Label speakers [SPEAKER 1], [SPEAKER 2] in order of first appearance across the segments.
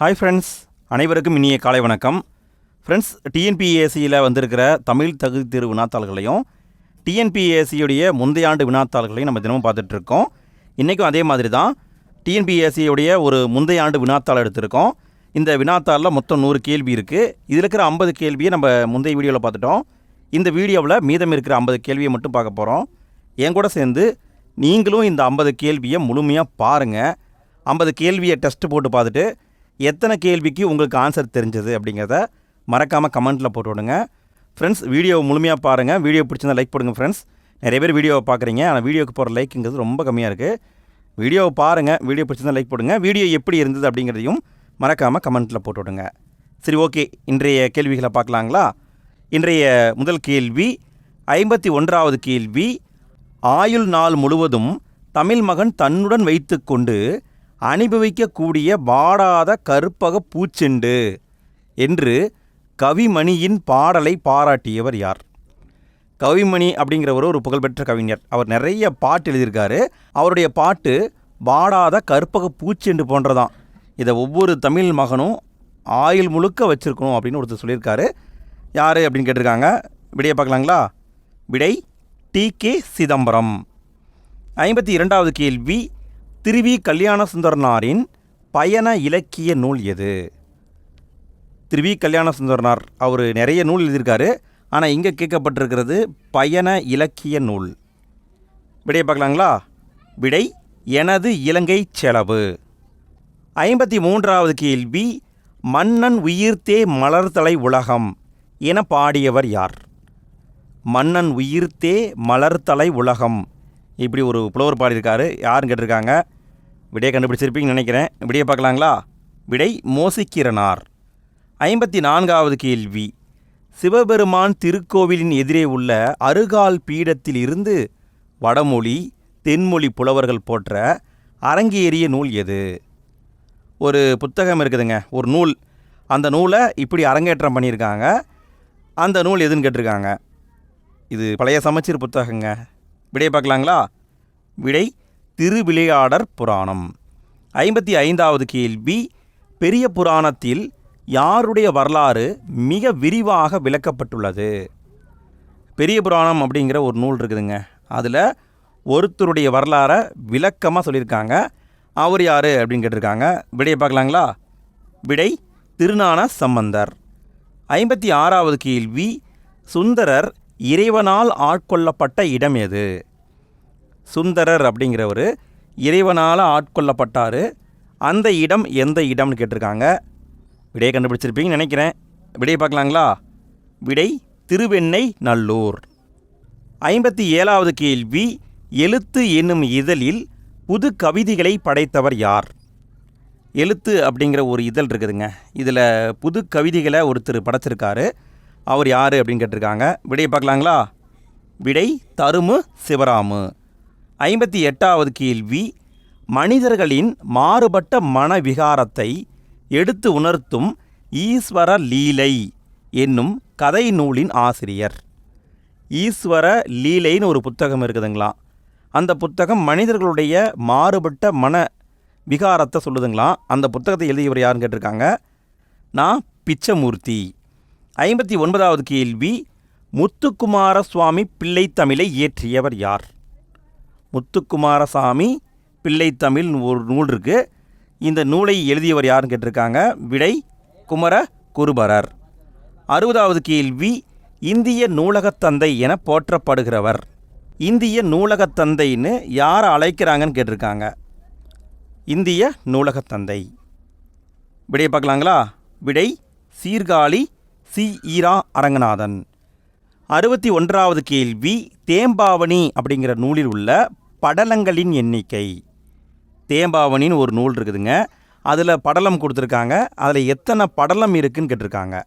[SPEAKER 1] Hi friends அனைவருக்கும் இனிய காலை வணக்கம். ஃப்ரெண்ட்ஸ் டிஎன்பிஎஸ்சியில் வந்திருக்கிற தமிழ் தகுதி தேர்வு வினாத்தாள்களையும் டிஎன்பிஎஸ்சியுடைய முந்தைய ஆண்டு வினாத்தாள்களையும் நம்ம தினமும் பார்த்துட்ருக்கோம். இன்றைக்கும் அதே மாதிரி தான் டிஎன்பிஎஸ்சியுடைய ஒரு முந்தைய ஆண்டு வினாத்தாள் எடுத்திருக்கோம். இந்த வினாத்தாளில் மொத்தம் நூறு கேள்வி இருக்குது இதில் இருக்கிற ஐம்பது கேள்வியை நம்ம முந்தைய வீடியோவில் பார்த்துட்டோம். இந்த வீடியோவில் மீதம் இருக்கிற ஐம்பது கேள்வியை மட்டும் பார்க்க போகிறோம் என் கூட சேர்ந்து நீங்களும் இந்த ஐம்பது கேள்வியை முழுமையாக பாருங்கள் ஐம்பது கேள்வியை டெஸ்ட் போட்டு பார்த்துட்டு எத்தனை கேள்விக்கு உங்களுக்கு ஆன்சர் தெரிஞ்சது அப்படிங்கிறத மறக்காமல் கமெண்ட்டில் போட்டு விடுங்க. ஃப்ரெண்ட்ஸ் வீடியோ முழுமையாக பாருங்கள் வீடியோ பிடிச்சிருந்தா லைக் போடுங்க ஃப்ரெண்ட்ஸ் நிறைய பேர் வீடியோவை பார்க்குறீங்க. ஆனால் வீடியோக்கு போகிற லைக்குங்கிறது ரொம்ப கம்மியாக இருக்குது வீடியோவை பாருங்கள் வீடியோ பிடிச்சிருந்தா லைக் போடுங்க. வீடியோ எப்படி இருந்தது அப்படிங்கிறதையும் மறக்காமல் கமெண்ட்டில் போட்டு விடுங்க. சரி ஓகே இன்றைய கேள்விகளை பார்க்கலாங்களா? இன்றைய முதல் கேள்வி ஐம்பத்தி ஒன்றாவது கேள்வி ஆயுள் நாள் முழுவதும் தமிழ் மகன் தன்னுடன் வைத்துக்கொண்டு அனுபவிக்கக்கூடிய வாடாத கருப்பக பூச்செண்டு என்று கவிமணியின் பாடலை பாராட்டியவர் யார்? கவிமணி அப்படிங்கிறவர் ஒரு புகழ்பெற்ற கவிஞர். அவர் நிறைய பாட்டு எழுதியிருக்காரு. அவருடைய பாட்டு வாடாத கற்பக பூச்செண்டு போன்றதான் இதை ஒவ்வொரு தமிழ் மகனும் ஆயுள் முழுக்க வச்சுருக்கணும் அப்படின்னு ஒருத்தர் சொல்லியிருக்காரு. யார் அப்படின்னு கேட்டிருக்காங்க. விடையை பார்க்கலாங்களா? விடை டி கே சிதம்பரம். ஐம்பத்தி இரண்டாவது கேள்வி. திருவி கல்யாண சுந்தரனாரின் பயண இலக்கிய நூல் எது? திருவி கல்யாண சுந்தரனார் அவர் நிறைய நூல் எழுதியிருக்காரு. ஆனால் இங்கே கேட்கப்பட்டிருக்கிறது பயண இலக்கிய நூல். விடையை பார்க்கலாங்களா? விடை எனது இலங்கை செலவு ஐம்பத்தி மூன்றாவது கேள்வி மன்னன் உயிர்த்தே மலர்தலை உலகம் என பாடியவர் யார்? மன்னன் உயிர்த்தே மலர்தலை உலகம் இப்படி ஒரு புலவர் பாடியிருக்காரு. யாருன்னு கேட்டிருக்காங்க? விடையை கண்டுபிடிச்சிருப்பீங்கன்னு நினைக்கிறேன். விடையை பார்க்கலாங்களா? விடை மோசிக்கிறனார். ஐம்பத்தி நான்காவது கேள்வி. சிவபெருமான் திருக்கோவிலின் எதிரே உள்ள அருகால் பீடத்தில் இருந்து வடமொழி தென்மொழி புலவர்கள் போற்ற அரங்கேறிய நூல் எது? ஒரு புத்தகம் இருக்குதுங்க. ஒரு நூல். அந்த நூலை இப்படி அரங்கேற்றம் பண்ணியிருக்காங்க. அந்த நூல் எதுன்னு கேட்டிருக்காங்க. இது பழைய சமச்சீர் புத்தகங்க. விடையை பார்க்கலாங்களா? விடை திருவிளையாடற் புராணம். ஐம்பத்தி ஐந்தாவது கேள்வி. பெரிய புராணத்தில் யாருடைய வரலாறு மிக விரிவாக விளக்கப்பட்டுள்ளது? பெரிய புராணம் அப்படிங்கிற ஒரு நூல் இருக்குதுங்க. அதில் ஒருத்தருடைய வரலாறை விளக்கமாக சொல்லியிருக்காங்க. அவர் யார் அப்படின்னு கேட்டிருக்காங்க. விடையை பார்க்கலாங்களா? விடை திருநான சம்பந்தர். ஐம்பத்தி ஆறாவது கேள்வி. சுந்தரர் இறைவனால் ஆட்கொள்ளப்பட்ட இடம் எது? சுந்தரர் அப்படிங்கிறவர் இறைவனால் ஆட்கொள்ளப்பட்டார். அந்த இடம் எந்த இடம்னு கேட்டிருக்காங்க. விடையை கண்டுபிடிச்சிருப்பீங்கன்னு நினைக்கிறேன். விடையை பார்க்கலாங்களா? விடை திருவெண்ணை நல்லூர் ஐம்பத்தி ஏழாவது கேள்வி எழுத்து என்னும் இதழில் புது கவிதைகளை படைத்தவர் யார்? எழுத்து அப்படிங்கிற ஒரு இதழ் இருக்குதுங்க. இதில் புது கவிதைகளை ஒருத்தர் படைச்சிருக்காரு. அவர் யார் அப்படின்னு கேட்டிருக்காங்க. விடையை பார்க்கலாங்களா? விடை தருமு சிவராமு. ஐம்பத்தி எட்டாவது கேள்வி மனிதர்களின் மாறுபட்ட மனவிகாரத்தை எடுத்து உணர்த்தும் ஈஸ்வர லீலை என்னும் கதை நூலின் ஆசிரியர். ஈஸ்வர லீலைன்னு ஒரு புத்தகம் இருக்குதுங்களா? அந்த புத்தகம் மனிதர்களுடைய மாறுபட்ட மன விகாரத்தை சொல்லுதுங்களா? அந்த புத்தகத்தை எழுதியவர் யாருன்னு கேட்டிருக்காங்க? நான் பிச்சமூர்த்தி. ஐம்பத்தி ஒன்பதாவது கேள்வி முத்துக்குமார சுவாமி பிள்ளை தமிழை இயற்றியவர் யார்? முத்துக்குமாரசாமி பிள்ளை தமிழ் ஒரு நூல் இருக்குது இந்த நூலை எழுதியவர் யாருன்னு கேட்டிருக்காங்க? விடை குமர குருபரர். அறுபதாவது கேள்வி இந்திய நூலகத்தந்தை என போற்றப்படுகிறவர். இந்திய நூலகத்தந்தைன்னு யாரை அழைக்கிறாங்கன்னு கேட்டிருக்காங்க? இந்திய நூலகத்தந்தை விடையை பார்க்கலாங்களா? விடை சீர்காழி சி. ஈரா அரங்கநாதன். அறுபத்தி ஒன்றாவது கேள்வி தேம்பாவணி அப்படிங்கிற நூலில் உள்ள படலங்களின் எண்ணிக்கை. தேம்பாவணின்னு ஒரு நூல் இருக்குதுங்க. அதில் படலம் கொடுத்துருக்காங்க. அதில் எத்தனை படலம் இருக்குன்னு கேட்டிருக்காங்க.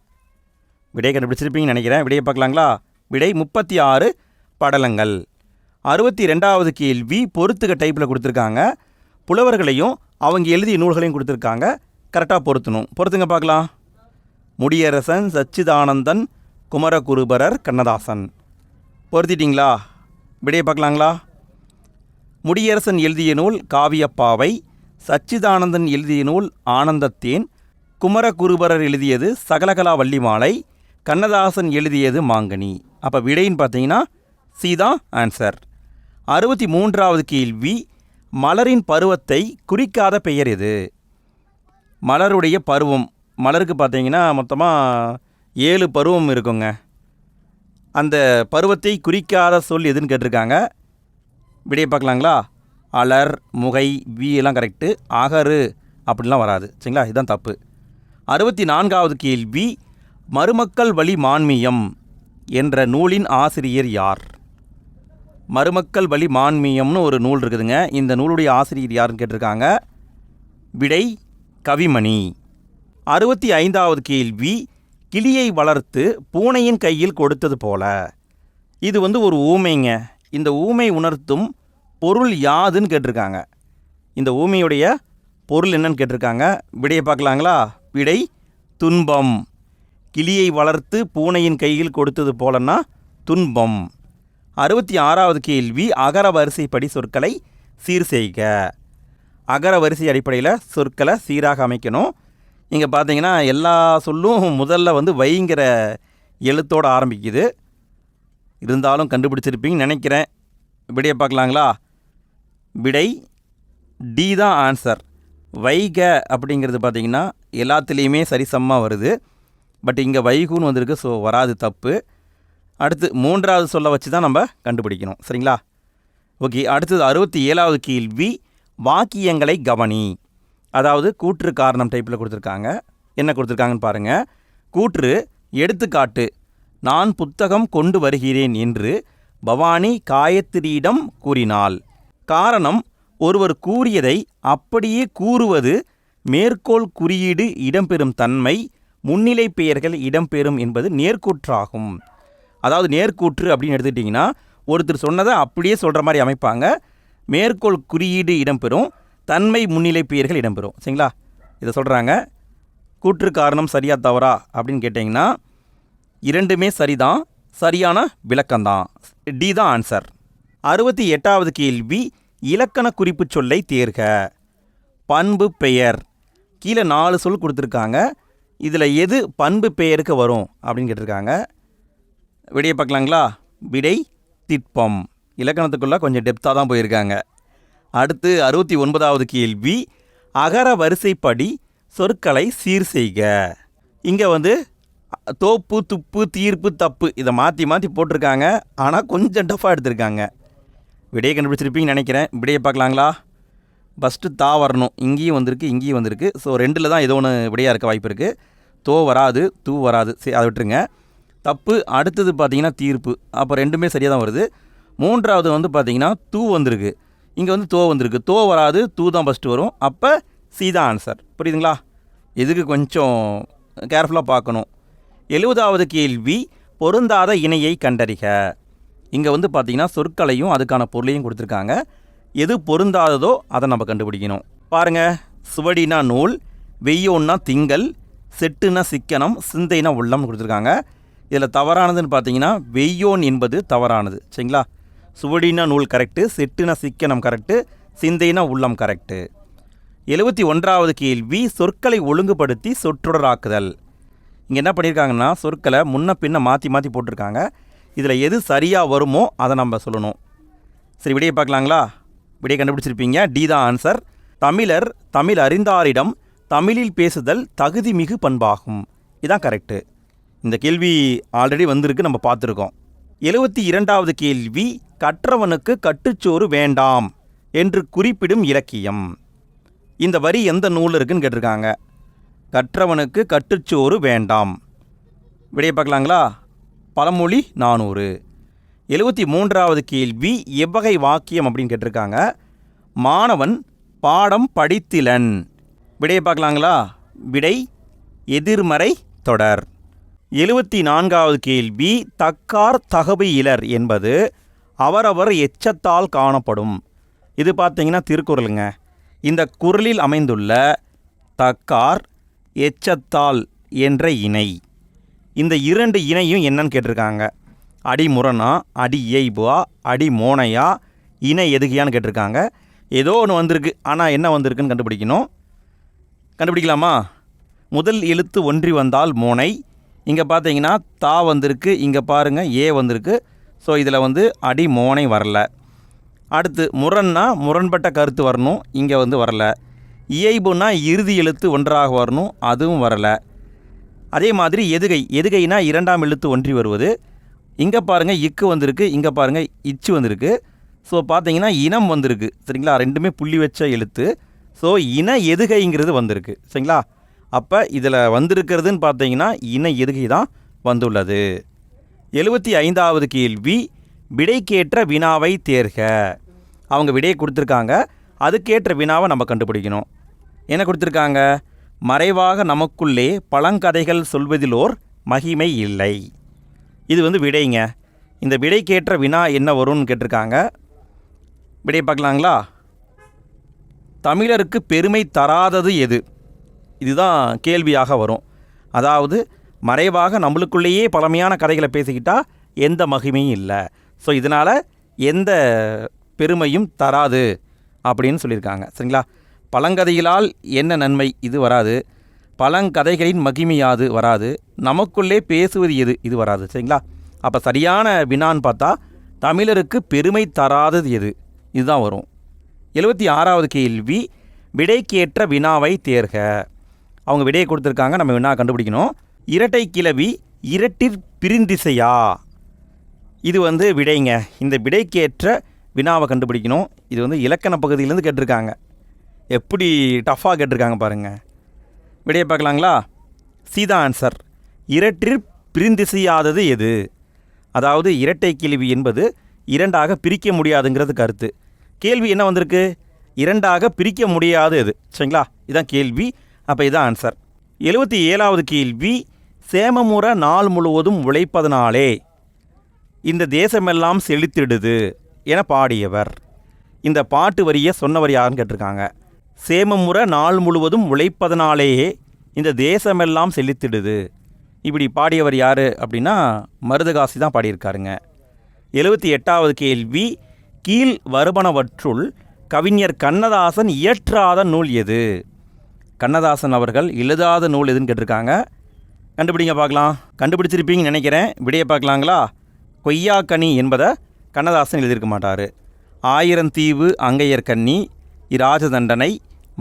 [SPEAKER 1] விடை கண்டுபிடிச்சிருப்பீங்கன்னு நினைக்கிறேன். விடையை பார்க்கலாங்களா? விடை முப்பத்தி ஆறு படலங்கள். அறுபத்தி ரெண்டாவது கேள்வி பொறுத்துக்க டைப்பில் கொடுத்துருக்காங்க. புலவர்களையும் அவங்க எழுதிய நூல்களையும் கொடுத்துருக்காங்க. கரெக்டாக பொருத்தணும். பொறுத்துங்க பார்க்கலாம். முடியரசன் சச்சிதானந்தன் குமரகுருபரர் கண்ணதாசன். பொருத்திட்டிங்களா? விடையை பார்க்கலாங்களா? முடியரசன் எழுதிய நூல் காவியப்பாவை சச்சிதானந்தன் எழுதிய நூல் ஆனந்தத்தேன் குமரகுருபரர் எழுதியது சகலகலா வள்ளி மாலை கண்ணதாசன் எழுதியது மாங்கனி. அப்போ விடைன்னு பார்த்தீங்கன்னா சீதா ஆன்சர். அறுபத்தி மூன்றாவது கேள்வி மலரின் பருவத்தை குறிக்காத பெயர் எது? மலருடைய பருவம். மலருக்கு பார்த்தீங்கன்னா மொத்தமாக ஏழு பருவம் இருக்குங்க. அந்த பருவத்தை குறிக்காத சொல் எதுன்னு கேட்டிருக்காங்க. விடையை பார்க்கலாங்களா? அலர் முகை வி எல்லாம் கரெக்டு அகரு அப்படிலாம் வராது. சரிங்களா? இதுதான் தப்பு. அறுபத்தி நான்காவது கேள்வி மருமக்கள் வழி மான்மியம் என்ற நூலின் ஆசிரியர் யார்? மருமக்கள் வழி மான்மியம்னு ஒரு நூல் இருக்குதுங்க. இந்த நூலுடைய ஆசிரியர் யாருன்னு கேட்டிருக்காங்க? விடை கவிமணி. அறுபத்தி ஐந்தாவது கேள்வி கிளியை வளர்த்து பூனையின் கையில் கொடுத்தது போல. இது வந்து ஒரு ஊமைங்க. இந்த ஊமை உணர்த்தும் பொருள் யாதுன்னு கேட்டிருக்காங்க. இந்த ஊமையுடைய பொருள் என்னன்னு கேட்டிருக்காங்க. விடையை பார்க்கலாங்களா? விடை துன்பம். கிளியை வளர்த்து பூனையின் கையில் கொடுத்தது போலன்னா துன்பம். அறுபத்தி ஆறாவது கேள்வி அகர வரிசைப்படி சொற்களை சீர் செய்க. அகர வரிசை அடிப்படையில் சொற்களை சீராக அமைக்கணும். இங்கே பார்த்தீங்கன்னா எல்லா சொல்லும் முதல்ல வந்து வைங்கிற எழுத்தோடு ஆரம்பிக்குது. இருந்தாலும் கண்டுபிடிச்சிருப்பீங்கன்னு நினைக்கிறேன். விடையை பார்க்கலாங்களா? விடை டி தான் ஆன்சர் வைக அப்படிங்கிறது பார்த்தீங்கன்னா எல்லாத்துலேயுமே சரிசமமாக வருது. பட் இங்கே வைகுன்னு வந்திருக்கு ஸோ வராது தப்பு. அடுத்து மூன்றாவது சொல்ல வச்சு தான் நம்ம கண்டுபிடிக்கணும். சரிங்களா? ஓகே அடுத்தது அறுபத்தி ஏழாவது கேள்வி வாக்கியங்களை கவனி. அதாவது கூற்று காரணம் டைப்பில் கொடுத்துருக்காங்க. என்ன கொடுத்துருக்காங்கன்னு பாருங்கள் கூற்று எடுத்துக்காட்டு நான் புத்தகம் கொண்டு வருகிறேன் என்று பவானி காயத்ரியிடம் கூறினாள். காரணம் ஒருவர் கூறியதை அப்படியே கூறுவது மேற்கோள் குறியீடு இடம்பெறும் தன்மை முன்னிலை பெயர்கள் இடம்பெறும் என்பது நேர்கூற்றாகும். அதாவது நேர்கூற்று அப்படின்னு எடுத்துக்கிட்டிங்கன்னா ஒருத்தர் சொன்னதை அப்படியே சொல்கிற மாதிரி அமைப்பாங்க. மேற்கோள் குறியீடு இடம்பெறும் தன்மை முன்னிலை பெயர்கள் இடம்பெறும். சரிங்களா? இதை சொல்கிறாங்க கூற்று காரணம் சரியா தவறா அப்படின்னு கேட்டிங்கன்னா இரண்டுமே சரிதான் சரியான விளக்கம்தான் டி தான் ஆன்சர் அறுபத்தி எட்டாவது கேள்வி இலக்கண குறிப்பு சொல்லை தேர்க. பண்பு பெயர். கீழே நாலு சொல் கொடுத்துருக்காங்க. இதில் எது பண்பு பெயருக்கு வரும் அப்படின்னு கேட்டிருக்காங்க. விடையை பார்க்கலாங்களா? விடை திட்பம். இலக்கணத்துக்குள்ளே கொஞ்சம் டெப்த்தாக தான் போயிருக்காங்க. அடுத்து அறுபத்தி ஒன்பதாவது கேள்வி அகர வரிசைப்படி சொற்களை சீர் செய்க. இங்கே வந்து தோப்பு துப்பு தீர்ப்பு தப்பு இதை மாற்றி மாற்றி போட்டிருக்காங்க. ஆனால் கொஞ்சம் டஃப்பாக எடுத்திருக்காங்க. விடையை கண்டுபிடிச்சிருப்பீங்கன்னு நினைக்கிறேன். விடையை பார்க்கலாங்களா? ஃபஸ்ட்டு தா வரணும். இங்கேயும் வந்திருக்கு இங்கேயும் வந்திருக்கு. ஸோ ரெண்டில் தான் ஏதோ ஒன்று விடையாக இருக்க வாய்ப்பு இருக்குது தோ வராது தூ வராது. சரி அதை விட்டுருங்க. தப்பு அடுத்தது பார்த்தீங்கன்னா தீர்ப்பு. அப்போ ரெண்டுமே சரியாக தான் வருது. மூன்றாவது வந்து பார்த்தீங்கன்னா தூ வந்திருக்கு. இங்கே வந்து தோ வந்திருக்கு. தோ வராது தூ தான் ஃபஸ்ட்டு வரும். அப்போ சி தான் ஆன்சர் புரியுதுங்களா? இதுக்கு கொஞ்சம் கேர்ஃபுல்லாக பார்க்கணும். எழுபதாவது கேள்வி பொருந்தாத இணையை கண்டறிக. இங்கே வந்து பார்த்திங்கன்னா சொற்களையும் அதுக்கான பொருளையும் கொடுத்துருக்காங்க. எது பொருந்தாததோ அதை நம்ம கண்டுபிடிக்கணும். பாருங்க சுவடினா நூல் வெய்யோன்னா திங்கள் செட்டுனா சிக்கனம் சிந்தைனா உள்ளம்னு கொடுத்துருக்காங்க. இதில் தவறானதுன்னு பார்த்தீங்கன்னா வெய்யோன் என்பது தவறானது. சரிங்களா? சுவடினா நூல் கரெக்டு செட்டுனா சிக்கனம் கரெக்டு சிந்தைனா உள்ளம் கரெக்டு எழுபத்தி ஒன்றாவது கேள்வி சொற்களை ஒழுங்குபடுத்தி சொற்றொடராக்குதல் இங்கே என்ன பண்ணியிருக்காங்கன்னா சொற்களை முன்ன பின்ன மாற்றி மாற்றி போட்டிருக்காங்க. இதில் எது சரியாக வருமோ அதை நம்ம சொல்லணும். சரி விடையை பார்க்கலாங்களா? விடையை கண்டுபிடிச்சிருப்பீங்க. டி தான் ஆன்சர் தமிழர் தமிழ் அறிந்தாரிடம் தமிழில் பேசுதல் தகுதி மிகு பண்பாகும். இதான் கரெக்டு இந்த கேள்வி ஆல்ரெடி வந்திருக்கு நம்ம பார்த்துருக்கோம். எழுபத்தி இரண்டாவது கேள்வி கற்றவனுக்கு கட்டுச்சோறு வேண்டாம் என்று குறிப்பிடும் இலக்கியம். இந்த வரி எந்த நூல் இருக்குன்னு கேட்டிருக்காங்க. கற்றவனுக்கு கட்டுச்சோறு வேண்டாம். விடையை பார்க்கலாங்களா? பழமொழி நானூறு. எழுபத்தி மூன்றாவது கேள்வி எவ்வகை வாக்கியம் அப்படின்னு கேட்டிருக்காங்க. மாணவன் பாடம் படித்திலன். விடையை பார்க்கலாங்களா? விடை எதிர்மறை தொடர். எழுபத்தி நான்காவது கேள்வி தக்கார் தகவு இலர் என்பது அவரவர் எச்சத்தால் காணப்படும். இது பார்த்தீங்கன்னா திருக்குறளுங்க. இந்த குறளில் அமைந்துள்ள தக்கார் எச்சத்தால் என்ற இணை. இந்த இரண்டு இணையும் என்னன்னு கேட்டிருக்காங்க. அடி முரணா அடி இயைபுவா அடி மோனையா இணை எதுகையான்னு கேட்டிருக்காங்க. ஏதோ ஒன்று வந்திருக்கு. ஆனால் என்ன வந்திருக்குன்னு கண்டுபிடிக்கணும். கண்டுபிடிக்கலாமா? முதல் எழுத்து ஒன்றி வந்தால் மோனை இங்கே பார்த்தீங்கன்னா தா வந்திருக்கு இங்கே பாருங்கள் ஏ வந்திருக்கு. ஸோ இதில் வந்து அடி மோனை வரல. அடுத்து முரண்னா முரண்பட்ட கருத்து வரணும் இங்கே வந்து வரல. இயைபுனா இறுதி எழுத்து ஒன்றாக வரணும் அதுவும் வரலை. அதே மாதிரி எதுகை எதுகைனா இரண்டாம் எழுத்து ஒன்றி வருவது. இங்கே பாருங்கள் இக்கு வந்திருக்கு இங்கே பாருங்கள் இச்சு வந்திருக்கு. ஸோ பார்த்தீங்கன்னா இனம் வந்திருக்கு சரிங்களா? ரெண்டுமே புள்ளி வச்ச எழுத்து. ஸோ இன எதுகைங்கிறது வந்திருக்கு சரிங்களா? அப்போ இதில் வந்திருக்கிறதுன்னு பார்த்தீங்கன்னா இன எதுகை தான் வந்துள்ளது. எழுபத்தி ஐந்தாவது கேள்வி விடைக்கேற்ற வினாவை தேர்க. அவங்க விடையை கொடுத்துருக்காங்க அதுக்கேற்ற வினாவை நம்ம கண்டுபிடிக்கணும். என்ன கொடுத்துருக்காங்க? மறைவாக நமக்குள்ளே பழங்கதைகள் சொல்வதிலோர் மகிமை இல்லை. இது வந்து விடைங்க. இந்த விடைக்கேற்ற வினா என்ன வரும்னு கேட்டிருக்காங்க. விடை பார்க்கலாங்களா? தமிழருக்கு பெருமை தராதது எது? இதுதான் கேள்வியாக வரும். அதாவது மறைவாக நம்மளுக்குள்ளேயே பழமையான கதைகளை பேசிக்கிட்டால் எந்த மகிமையும் இல்லை. ஸோ இதனால் எந்த பெருமையும் தராது அப்படின்னு சொல்லியிருக்காங்க. சரிங்களா? பழங்கதைகளால் என்ன நன்மை? இது வராது. பழங்கதைகளின் மகிமையாது வராது. நமக்குள்ளே பேசுவது எது? இது வராது. சரிங்களா? அப்போ சரியான வினான்னு பார்த்தா தமிழருக்கு பெருமை தராதது எது? இதுதான் வரும். எழுபத்தி ஆறாவது கேள்வி விடைக்கேற்ற வினாவை தேர்க. அவங்க விடையை கொடுத்துருக்காங்க நம்ம என்ன கண்டுபிடிக்கணும்? இரட்டை கிளவி இரட்டிற் பிரிந்திசையா? இது வந்து விடைங்க. இந்த விடைக்கேற்ற வினாவை கண்டுபிடிக்கணும். இது வந்து இலக்கண பகுதியிலேருந்து கேட்டிருக்காங்க. எப்படி டஃப்பாக கேட்டிருக்காங்க பாருங்கள் விடையை பார்க்கலாங்களா? சீதா ஆன்சர் இரட்டிற் பிரிந்திசையாதது எது? அதாவது இரட்டை கேள்வி என்பது இரண்டாக பிரிக்க முடியாதுங்கிறது கருத்து. கேள்வி என்ன வந்திருக்கு? இரண்டாக பிரிக்க முடியாது எது? சரிங்களா? இதுதான் கேள்வி. அப்போ இதான் ஆன்சர் எழுபத்தி ஏழாவது கேள்வி சேமமுற நாள் முழுவதும் உழைப்பதனாலே இந்த தேசமெல்லாம் செழித்திடுது என பாடியவர். இந்த பாட்டு வரியை சொன்னவர் யாருன்னு கேட்டிருக்காங்க. சேமமுற நாள் முழுவதும் உழைப்பதனாலேயே இந்த தேசமெல்லாம் செழித்திடுது. இப்படி பாடியவர் யார் அப்படின்னா மருதகாசி தான் பாடியிருக்காருங்க. எழுபத்தி எட்டாவது கேள்வி கீழ் வருபனவற்றுள் கவிஞர் கண்ணதாசன் இயற்றாத நூல் எது? கண்ணதாசன் அவர்கள் எழுதாத நூல் எதுன்னு கேட்டிருக்காங்க. கண்டுபிடிங்க பார்க்கலாம். கண்டுபிடிச்சிருப்பீங்கன்னு நினைக்கிறேன். விடையை பார்க்கலாங்களா? கொய்யாக்கனி என்பதை கண்ணதாசன் எழுதியிருக்க மாட்டார். ஆயிரம் தீவு அங்கையர் கன்னி இராஜதண்டனை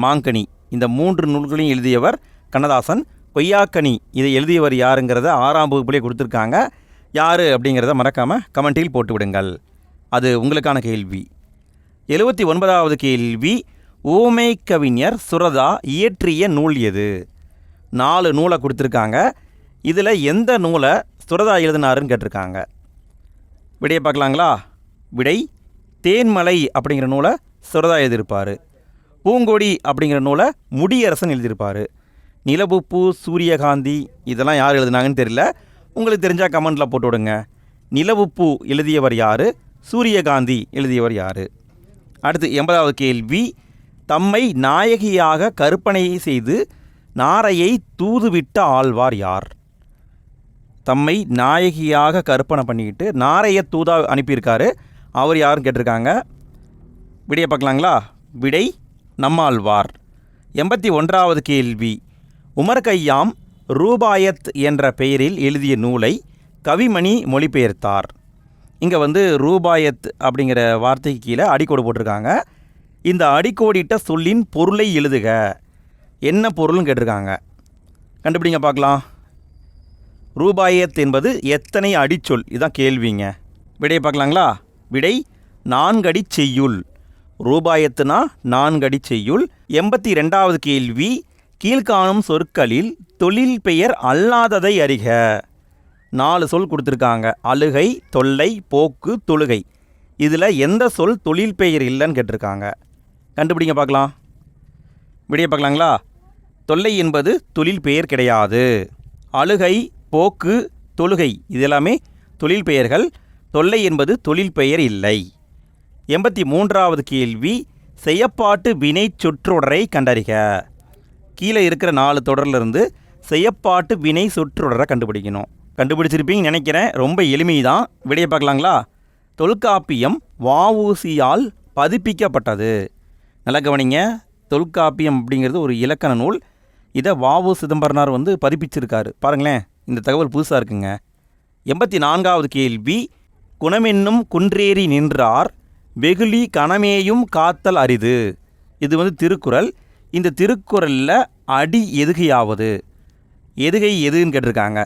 [SPEAKER 1] மாங்கனி. இந்த மூன்று நூல்களையும் எழுதியவர் கண்ணதாசன். கொய்யாக்கனி இதை எழுதியவர் யாருங்கிறத ஆறாம் வகுப்புலேயே கொடுத்துருக்காங்க. யார் அப்படிங்கிறத மறக்காமல் கமெண்டில் போட்டு விடுங்கள் அது உங்களுக்கான கேள்வி. எழுபத்தி ஒன்பதாவது கேள்வி ஊமை கவிஞர் சுரதா இயற்றிய நூல் எது? நாலு நூலை கொடுத்துருக்காங்க. இதில் எந்த நூலை சுரதா எழுதினாருன்னு கேட்டிருக்காங்க. விடையை பார்க்கலாங்களா? விடை தேன்மலை அப்படிங்கிற நூலை சுரதா எழுதியிருப்பார். பூங்கொடி அப்படிங்கிற நூலை முடியரசன் எழுதியிருப்பார். நிலவுப்பு சூரியகாந்தி இதெல்லாம் யார் எழுதுனாங்கன்னு தெரியல. உங்களுக்கு தெரிஞ்சால் கமெண்டில் போட்டு விடுங்க. நிலவுப்பு எழுதியவர் யார்? சூரியகாந்தி எழுதியவர் யார்? அடுத்து எண்பதாவது கேள்வி. தம்மை நாயகியாக கற்பனை செய்து நாரையை தூதுவிட்ட ஆழ்வார் யார்? தம்மை நாயகியாக கற்பனை பண்ணிக்கிட்டு நாரையை தூதா அனுப்பியிருக்காரு. அவர் யாருன்னு கேட்டிருக்காங்க? விடையை பார்க்கலாங்களா? விடை நம்மாழ்வார். எண்பத்தி ஒன்றாவது கேள்வி. உமர் கையாம் ரூபாயத் என்ற பெயரில் எழுதிய நூலை கவிமணி மொழிபெயர்த்தார். இங்கே வந்து ரூபாயத் அப்படிங்கிற வார்த்தைக்கு கீழே அடிக்கோடு போட்டிருக்காங்க. இந்த அடிக்கோடிட்ட சொல்லின் பொருளை எழுதுக. என்ன பொருள்னு கேட்டிருக்காங்க. கண்டுபிடிங்க பார்க்கலாம். ரூபாயத் என்பது எத்தனை அடிச்சொல் இதான் கேள்விங்க. விடையை பார்க்கலாங்களா? விடை நான்கடி செய்யுள். ரூபாயத்துனா நான்கடி செய்யுள். எண்பத்தி ரெண்டாவது கேள்வி கீழ்காணும் சொற்களில் தொழில் பெயர் அல்லாததை அறிக. நாலு சொல் கொடுத்துருக்காங்க. அழுகை தொல்லை போக்கு தொழுகை. இதில் எந்த சொல் தொழில் பெயர் இல்லைன்னு கேட்டிருக்காங்க. கண்டுபிடிங்க பார்க்கலாம். விடிய பார்க்கலாங்களா? தொல்லை என்பது தொழில் பெயர் கிடையாது. அழுகை போக்கு தொழுகை இது எல்லாமே தொழில் பெயர்கள். தொல்லை என்பது தொழில் பெயர் இல்லை. எண்பத்தி மூன்றாவது கேள்வி செய்யப்பாட்டு வினை சொற்றொடரை கண்டறிக. கீழே இருக்கிற நாலு தொடர்லேருந்து செய்யப்பாட்டு வினை சொற்றொடரை கண்டுபிடிக்கணும். கண்டுபிடிச்சிருப்பீங்கன்னு நினைக்கிறேன். ரொம்ப எளிமை தான் விடைய பார்க்கலாங்களா? தொல்காப்பியம் வாவூசியால் பதிப்பிக்கப்பட்டது. நல்லா கவனிங்க. தொல்காப்பியம் அப்படிங்கிறது ஒரு இலக்கண நூல். இதை வாவு சிதம்பரனார் வந்து பதிப்பிச்சிருக்காரு. பாருங்களேன் இந்த தகவல் புதுசாக இருக்குங்க. எண்பத்தி நான்காவது கேள்வி குணமென்னும் குன்றேறி நின்றார் வெகுளி கணமேயும் காத்தல் அரிது. இது வந்து திருக்குறள். இந்த திருக்குறளில் அடி எதுகையாவது? எதுகை எதுன்னு கேட்டிருக்காங்க.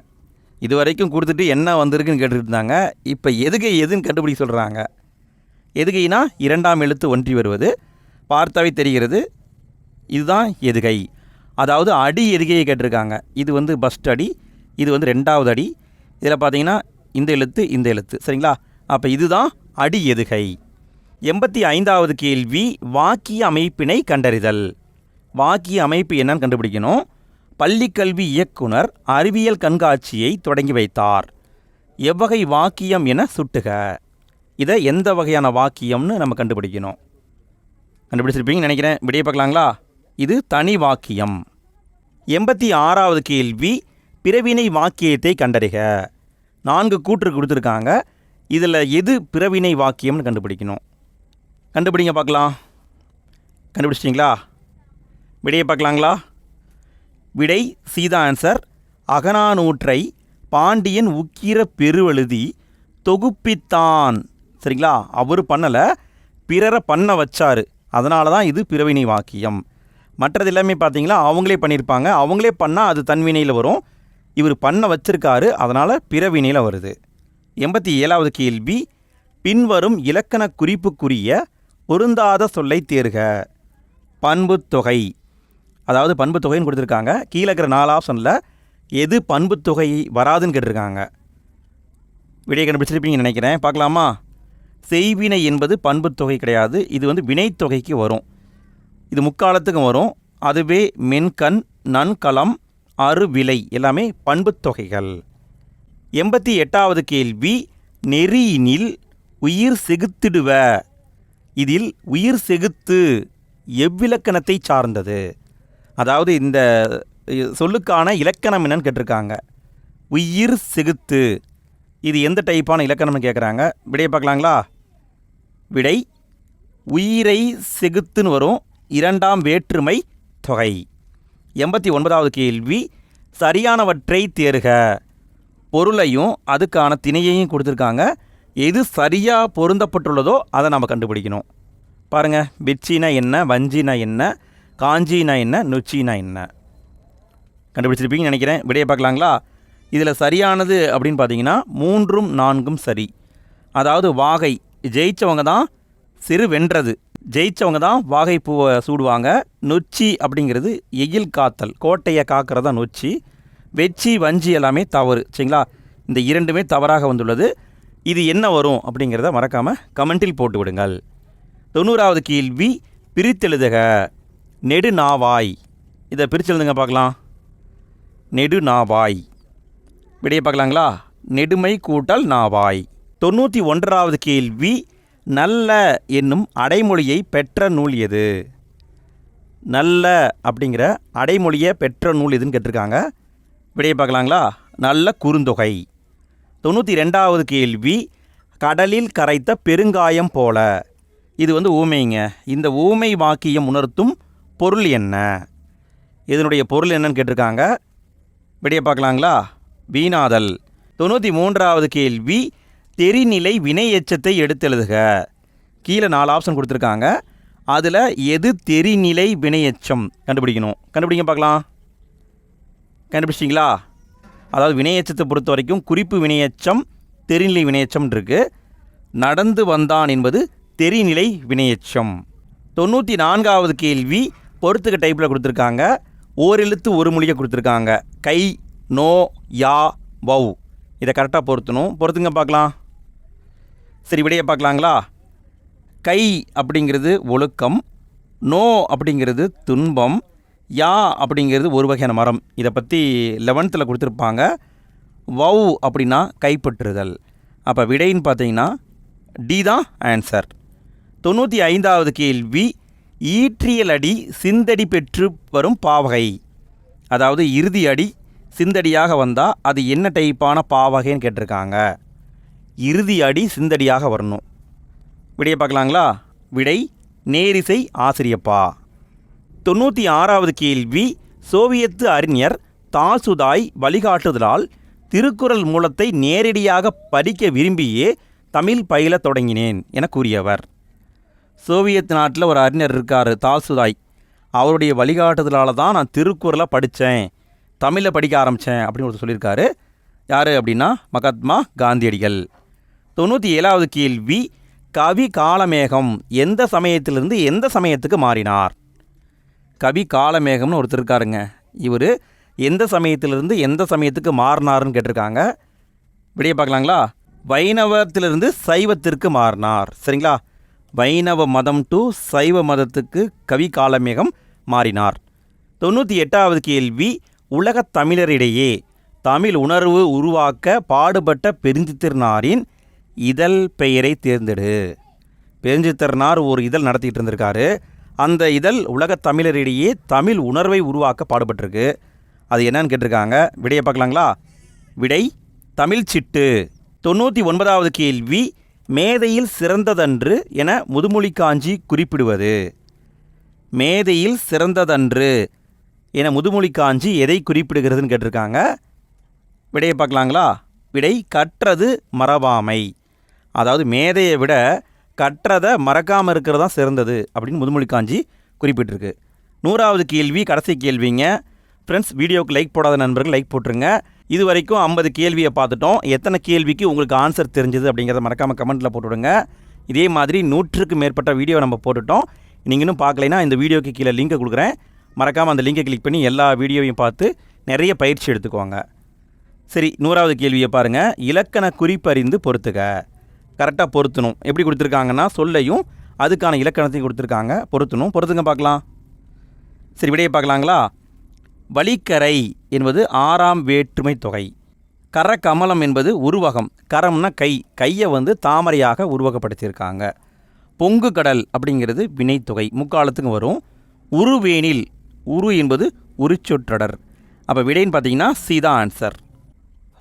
[SPEAKER 1] இது வரைக்கும் கொடுத்துட்டு என்ன வந்திருக்குன்னு கேட்டுருந்தாங்க. இப்போ எதுகை எதுன்னு கண்டுபிடி சொல்கிறாங்க எதுகைனா இரண்டாம் எழுத்து ஒன்றி வருவது. பார்த்தாவே தெரிகிறது இதுதான் எதுகை. அதாவது அடி எதுகையை கேட்டிருக்காங்க. இது வந்து ஃபஸ்ட் அடி இது வந்து ரெண்டாவது அடி. இதில் பார்த்தீங்கன்னா இந்த எழுத்து இந்த எழுத்து. சரிங்களா? அப்போ இதுதான் அடி எதுகை. எண்பத்தி ஐந்தாவது கேள்வி வாக்கிய அமைப்பினை கண்டறிதல். வாக்கிய அமைப்பு என்னன்னு கண்டுபிடிக்கணும். பள்ளிக்கல்வி இயக்குனர் அறிவியல் கண்காட்சியை தொடங்கி வைத்தார். எவ்வகை வாக்கியம் என சுட்டுக. இதை எந்த வகையான வாக்கியம்னு நம்ம கண்டுபிடிக்கணும். கண்டுபிடிச்சிருப்பீங்கன்னு நினைக்கிறேன். விடைய பார்க்கலாங்களா? இது தனி வாக்கியம். எண்பத்தி ஆறாவது கேள்வி பிறவினை வாக்கியத்தை கண்டறிக. நான்கு கூற்று கொடுத்துருக்காங்க. இதில் எது பிறவினை வாக்கியம்னு கண்டுபிடிக்கணும். கண்டுபிடிங்க பார்க்கலாம். கண்டுபிடிச்சிட்டிங்களா? விடையை பார்க்கலாங்களா? விடை சீதா ஆன்சர் அகனானூற்றை பாண்டியன் உக்கிர பெருவெழுதி தொகுப்பித்தான். சரிங்களா? அவர் பண்ணலை. பிறரை பண்ண வச்சாரு. அதனால தான் இது பிறவினை வாக்கியம். மற்றது எல்லாமே பார்த்தீங்களா அவங்களே பண்ணியிருப்பாங்க. அவங்களே பண்ணால் அது தன்வினையில் வரும். இவர் பண்ண வச்சிருக்காரு அதனால் பிறவினையில் வருது. எண்பத்தி ஏழாவது கேள்வி பின்வரும் இலக்கண குறிப்புக்குரிய பொருந்தாத சொல்லை தேர்க. பண்புத்தொகை அதாவது பண்புத்தொகைன்னு கொடுத்துருக்காங்க. கீழே இருக்கிற நாலு ஆப்ஷனில் எது பண்புத்தொகை வராதுன்னு கேட்டிருக்காங்க. விடையை கண்டுபிடிச்சிருப்பீங்கன்னு நினைக்கிறேன். பார்க்கலாமா? செய்வினை என்பது பண்புத்தொகை கிடையாது. இது வந்து வினைத்தொகைக்கு வரும். இது முக்காலத்துக்கும் வரும். அதுவே மென்கண் நன்கலம் அருவிலை எல்லாமே பண்புத்தொகைகள் எண்பத்தி எட்டாவது கேள்வி நெறியினில் உயிர் செகுத்திடுவ? இதில் உயிர் செகுத்து எவ்விலக்கணத்தை சார்ந்தது? அதாவது இந்த சொல்லுக்கான இலக்கணம் என்னன்னு கேட்டிருக்காங்க. உயிர் செகுத்து. இது எந்த டைப்பான இலக்கணம்னு கேட்குறாங்க விடையை பார்க்கலாங்களா? விடை உயிரை செகுத்துன்னு வரும். இரண்டாம் வேற்றுமை தொகை. எண்பத்தி ஒன்பதாவது கேள்வி சரியானவற்றை தேர்க. பொருளையும் அதுக்கான திணையையும் கொடுத்துருக்காங்க. எது சரியாக பொருந்தப்பட்டுள்ளதோ அதை நம்ம கண்டுபிடிக்கணும். பாருங்கள் பிச்சினா என்ன வஞ்சினா என்ன காஞ்சினா என்ன நொச்சினா என்ன. கண்டுபிடிச்சிருப்பீங்கன்னு நினைக்கிறேன். விடையை பார்க்கலாங்களா? இதில் சரியானது அப்படின்னு பார்த்தீங்கன்னா மூன்றும் நான்கும் சரி. அதாவது வாகை ஜெயித்தவங்க தான் சிறு வென்றது. ஜெயித்தவங்க தான் வாகைப்பூவை சூடுவாங்க. நொச்சி அப்படிங்கிறது எயில் காத்தல் கோட்டையை காக்கிறது தான் நொச்சி. வெச்சி வஞ்சி எல்லாமே தவறு சரிங்களா? இந்த இரண்டுமே தவறாக வந்துள்ளது. இது என்ன வரும் அப்படிங்கிறத மறக்காமல் கமெண்டில் போட்டு விடுங்கள். தொண்ணூறாவது கேள்வி பிரித்தெழுதுக. நெடுநாவாய். இதை பிரித்தெழுதுங்க பார்க்கலாம். நெடுநாவாய். விடையை பார்க்கலாங்களா? நெடுமை கூட்டல் நாவாய். தொண்ணூற்றி ஒன்றாவது கேள்வி நல்ல என்னும் அடைமொழியை பெற்ற நூல் எது? நல்ல அப்படிங்கிற அடைமொழியை பெற்ற நூல் எதுன்னு கேட்டிருக்காங்க. விடையை பார்க்கலாங்களா? நல்ல குறுந்தொகை. தொண்ணூற்றி ரெண்டாவது கேள்வி கடலில் கரைத்த பெருங்காயம் போல. இது வந்து ஊமைங்க. இந்த ஊமை வாக்கியம் உணர்த்தும் பொருள் என்ன? இதனுடைய பொருள் என்னன்னு கேட்டிருக்காங்க. விடைய பார்க்கலாங்களா? வீணாதல். தொண்ணூற்றி மூன்றாவது கேள்வி தெரிநிலை வினை எச்சத்தை எடுத்தெழுதுக. கீழே நாலு ஆப்ஷன் கொடுத்துருக்காங்க. அதில் எது தெரிநிலை வினையச்சம் கண்டுபிடிக்கணும். கண்டுபிடிங்க பார்க்கலாம். கண்டுபிடிச்சிங்களா அதாவது வினையச்சத்தை பொறுத்த வரைக்கும் குறிப்பு வினையச்சம் தெரிநிலை வினையச்சம் இருக்குது நடந்து வந்தான் என்பது தெரிநிலை வினையச்சம். தொண்ணூற்றி நான்காவது கேள்வி பொறுத்துக்க டைப்பில் கொடுத்துருக்காங்க. ஓரெழுத்து ஒரு மொழியை கொடுத்துருக்காங்க. கை நோ யா வவ் இதை கரெக்டாக பொருத்தணும். பொறுத்துங்க பார்க்கலாம். சரி விடையை பார்க்கலாங்களா? கை அப்படிங்கிறது ஒழுக்கம் நோ அப்படிங்கிறது துன்பம் யா அப்படிங்கிறது ஒரு வகையான மரம். இதை பற்றி லெவன்த்தில் கொடுத்துருப்பாங்க. வவ் அப்படின்னா கைப்பற்றுதல். அப்போ விடைன்னு பார்த்தீங்கன்னா டி தான் ஆன்சர் தொண்ணூற்றி ஐந்தாவது கேள்வி ஈற்றியல் அடி சிந்தடி பெற்று வரும் பாவகை. அதாவது இறுதி அடி சிந்தடியாக வந்தால் அது என்ன டைப்பான பாவகைன்னு கேட்டிருக்காங்க. இறுதி அடி சிந்தடியாக வரணும். விடையை பார்க்கலாங்களா? விடை நேரிசை ஆசிரியப்பா. தொண்ணூற்றி ஆறாவது கேள்வி சோவியத்து அறிஞர் தாசுதாய் வழிகாட்டுதலால் திருக்குறள் மூலத்தை நேரடியாக படிக்க விரும்பியே தமிழ் பயிலத் தொடங்கினேன் என கூறியவர். சோவியத் நாட்டில் ஒரு அறிஞர் இருக்கார் தாசுதாய். அவருடைய வழிகாட்டுதலால் தான் நான் திருக்குறளை படித்தேன். தமிழில் படிக்க ஆரம்பித்தேன் அப்படின்னு ஒருத்தர் சொல்லியிருக்காரு. யார் அப்படின்னா? மகாத்மா காந்தியடிகள். தொண்ணூற்றி ஏழாவது கேள்வி கவி காலமேகம் எந்த சமயத்திலிருந்து எந்த சமயத்துக்கு மாறினார்? கவி காலமேகம்னு ஒருத்தர் இருக்காருங்க. இவர் எந்த சமயத்திலிருந்து எந்த சமயத்துக்கு மாறினார்னு கேட்டிருக்காங்க. விடிய பார்க்கலாங்களா? வைணவத்திலிருந்து சைவத்திற்கு மாறினார். சரிங்களா? வைணவ மதம் டு சைவ மதத்துக்கு கவி காலமேகம் மாறினார். தொண்ணூற்றி எட்டாவது கேள்வி உலகத் தமிழரிடையே தமிழ் உணர்வு உருவாக்க பாடுபட்ட பெருந்தித்திருநாரின் இதழ் பெயரை தேர்ந்தெடு. பெருஞ்சித்திரனார் ஒரு இதழ் நடத்திட்டு இருந்திருக்காரு. அந்த இதழ் உலகத் தமிழரிடையே தமிழ் உணர்வை உருவாக்க பாடுபட்டிருக்கு. அது என்னன்னு கேட்டிருக்காங்க. விடையை பார்க்கலாங்களா? விடை தமிழ் சிட்டு. தொண்ணூற்றி ஒன்பதாவது கேள்வி மேதையில் சிறந்ததன்று என முதுமொழி காஞ்சி குறிப்பிடுவது. மேதையில் சிறந்ததன்று என முதுமொழி காஞ்சி எதை குறிப்பிடுகிறதுன்னு கேட்டிருக்காங்க? விடையை பார்க்கலாங்களா? விடை கற்றது மறவாமை அதாவது மேதையை விட கற்றதை மறக்காமல் இருக்கிறது தான் சிறந்தது அப்படின்னு முதுமொழி காஞ்சி குறிப்பிட்டிருக்கு. நூறாவது கேள்வி கடைசி கேள்விங்க. ஃப்ரெண்ட்ஸ் வீடியோவுக்கு லைக் போடாத நண்பர்கள் லைக் போட்டுருங்க. இது வரைக்கும் ஐம்பது கேள்வியை பார்த்துட்டோம். எத்தனை கேள்விக்கு உங்களுக்கு ஆன்சர் தெரிஞ்சது அப்படிங்கிறத மறக்காமல் கமெண்ட்டில் போட்டுவிடுங்க. இதே மாதிரி நூற்றுக்கு மேற்பட்ட வீடியோ நம்ம போட்டுட்டோம். நீங்கள் இன்னும் பார்க்கலைன்னா இந்த வீடியோக்கு கீழே லிங்கை கொடுக்குறேன். மறக்காமல் அந்த லிங்கை கிளிக் பண்ணி எல்லா வீடியோவையும் பார்த்து நிறைய பயிற்சி எடுத்துக்கோங்க. சரி நூறாவது கேள்வியை பாருங்கள் இலக்கண குறிப்பறிந்து பொறுத்துக்க கரெக்டாக பொருத்தணும். எப்படி கொடுத்துருக்காங்கன்னா சொல்லையும் அதுக்கான இலக்கணத்தையும் கொடுத்துருக்காங்க. பொருத்தணும். பொருத்துங்க பார்க்கலாம். சரி விடையை பார்க்கலாங்களா? வழிக்கரை என்பது ஆறாம் வேற்றுமை தொகை. கர கமலம் என்பது உருவகம். கரம்னா கை. கையை வந்து தாமரையாக உருவகப்படுத்தியிருக்காங்க. பொங்கு கடல் அப்படிங்கிறது வினைத்தொகை முக்காலத்துக்கு வரும். உருவேனில் உரு என்பது உரிச்சொற்றொடர். அப்போ விடைன்னு பார்த்தீங்கன்னா சீதா ஆன்சர்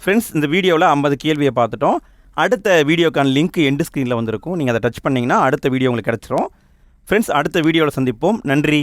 [SPEAKER 1] ஃப்ரெண்ட்ஸ் இந்த வீடியோவில் ஐம்பது கேள்வியை பார்த்துட்டோம். அடுத்த வீடியோக்கான லிங்க் எண்டு ஸ்க்ரீனில் வந்திருக்கும். நீங்கள் அதை டச் பண்ணிங்கன்னா அடுத்த வீடியோ உங்களுக்கு கிடச்சிரும். ஃப்ரெண்ட்ஸ் அடுத்த வீடியோவில் சந்திப்போம். நன்றி.